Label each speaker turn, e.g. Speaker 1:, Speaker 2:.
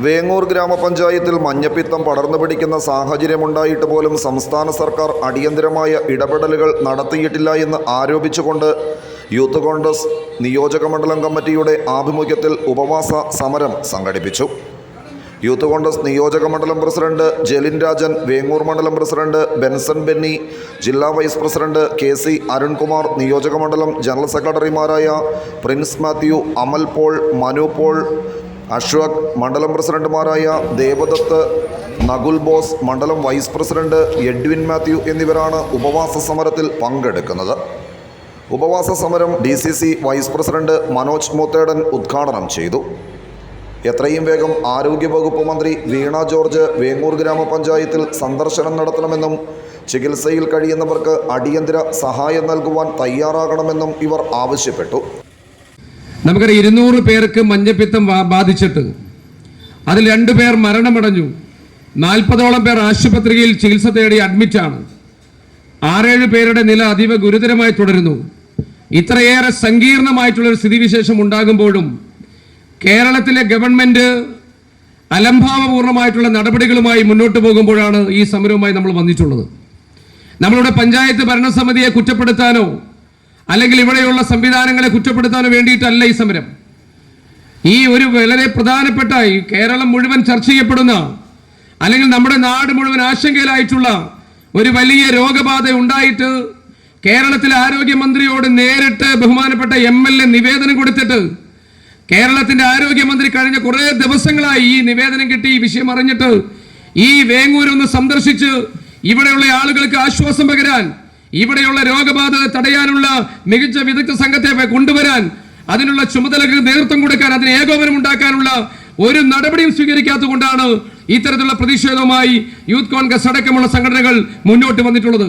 Speaker 1: വേങ്ങൂർ ഗ്രാമപഞ്ചായത്തിൽ മഞ്ഞപ്പിത്തം പടർന്നു പിടിക്കുന്ന സാഹചര്യമുണ്ടായിട്ട് പോലും സംസ്ഥാന സർക്കാർ അടിയന്തരമായ ഇടപെടലുകൾ നടത്തിയിട്ടില്ല എന്ന് ആരോപിച്ചുകൊണ്ട് യൂത്ത് കോൺഗ്രസ് നിയോജക മണ്ഡലം കമ്മിറ്റിയുടെ ആഭിമുഖ്യത്തിൽ ഉപവാസ സമരം സംഘടിപ്പിച്ചു. യൂത്ത് കോൺഗ്രസ് നിയോജക മണ്ഡലം പ്രസിഡന്റ് ജലിൻ രാജൻ വേങ്ങൂർ മണ്ഡലം പ്രസിഡന്റ് ബെൻസൺ ബെന്നി ജില്ലാ vice president K C Arunkumar നിയോജക മണ്ഡലം ജനറൽ സെക്രട്ടറിമാരായ പ്രിൻസ് മാത്യു അമൽ പോൾ മനു പോൾ അഷ്വക് മണ്ഡലം പ്രസിഡന്റുമാരായ ദേവദത്ത് നകുൽ ബോസ് മണ്ഡലം വൈസ് പ്രസിഡന്റ് എഡ്വിൻ മാത്യു എന്നിവരാണ് ഉപവാസ സമരത്തിൽ പങ്കെടുക്കുന്നത്. ഉപവാസ സമരം D C C vice president Manoj Moothedan ഉദ്ഘാടനം ചെയ്തു. എത്രയും വേഗം ആരോഗ്യവകുപ്പ് മന്ത്രി വീണ ജോർജ് വേങ്ങൂർ ഗ്രാമപഞ്ചായത്തിൽ സന്ദർശനം നടത്തണമെന്നും ചികിത്സയിൽ കഴിയുന്നവർക്ക് അടിയന്തര സഹായം നൽകുവാൻ തയ്യാറാകണമെന്നും ഇവർ ആവശ്യപ്പെട്ടു.
Speaker 2: നമുക്കറിയാം ഇരുന്നൂറ് പേർക്ക് മഞ്ഞപ്പിത്തം ബാധിച്ചിട്ട്. അതിൽ രണ്ടു പേർ മരണമടഞ്ഞു. നാൽപ്പതോളം പേർ ആശുപത്രിയിൽ ചികിത്സ തേടി അഡ്മിറ്റാണ് ആറേഴ് പേരുടെ നില അതീവ ഗുരുതരമായി തുടരുന്നു. ഇത്രയേറെ സങ്കീർണമായിട്ടുള്ളൊരു സ്ഥിതിവിശേഷം ഉണ്ടാകുമ്പോഴും കേരളത്തിലെ ഗവൺമെന്റ് അലംഭാവപൂർണമായിട്ടുള്ള നടപടികളുമായി മുന്നോട്ട് പോകുമ്പോഴാണ് ഈ സമരവുമായി നമ്മൾ വന്നിട്ടുള്ളത്. നമ്മളുടെ പഞ്ചായത്ത് ഭരണസമിതിയെ കുറ്റപ്പെടുത്താനോ അല്ലെങ്കിൽ ഇവിടെയുള്ള സംവിധാനങ്ങളെ കുറ്റപ്പെടുത്താനോ വേണ്ടിയിട്ടല്ല ഈ സമരം. ഈ ഒരു വളരെ പ്രധാനപ്പെട്ട ഈ കേരളം മുഴുവൻ ചർച്ച ചെയ്യപ്പെടുന്ന അല്ലെങ്കിൽ നമ്മുടെ നാട് മുഴുവൻ ആശങ്കയിലായിട്ടുള്ള ഒരു വലിയ രോഗബാധ ഉണ്ടായിട്ട് കേരളത്തിലെ ആരോഗ്യമന്ത്രിയോട് നേരിട്ട് ബഹുമാനപ്പെട്ട എം എൽ എ നിവേദനം കൊടുത്തിട്ട് കേരളത്തിന്റെ ആരോഗ്യമന്ത്രി കഴിഞ്ഞ കുറേ ദിവസങ്ങളായി ഈ നിവേദനം കിട്ടി ഈ വിഷയം അറിഞ്ഞിട്ട് ഈ വേങ്ങൂരൊന്ന് സന്ദർശിച്ച് ഇവിടെയുള്ള ആളുകൾക്ക് ആശ്വാസം പകരാൻ ഇവിടെയുള്ള രോഗബാധ തടയാനുള്ള മികച്ച വിദഗ്ധ സംഘത്തെ കൊണ്ടുവരാൻ അതിനുള്ള ചുമതലകൾ നേതൃത്വം കൊടുക്കാൻ അതിന് ഏകോപനം ഉണ്ടാക്കാനുള്ള ഒരു നടപടിയും സ്വീകരിക്കാത്തതുകൊണ്ടാണ് ഇത്തരത്തിലുള്ള പ്രതിഷേധവുമായി യൂത്ത് കോൺഗ്രസ് അടക്കമുള്ള സംഘടനകൾ മുന്നോട്ട് വന്നിട്ടുള്ളത്.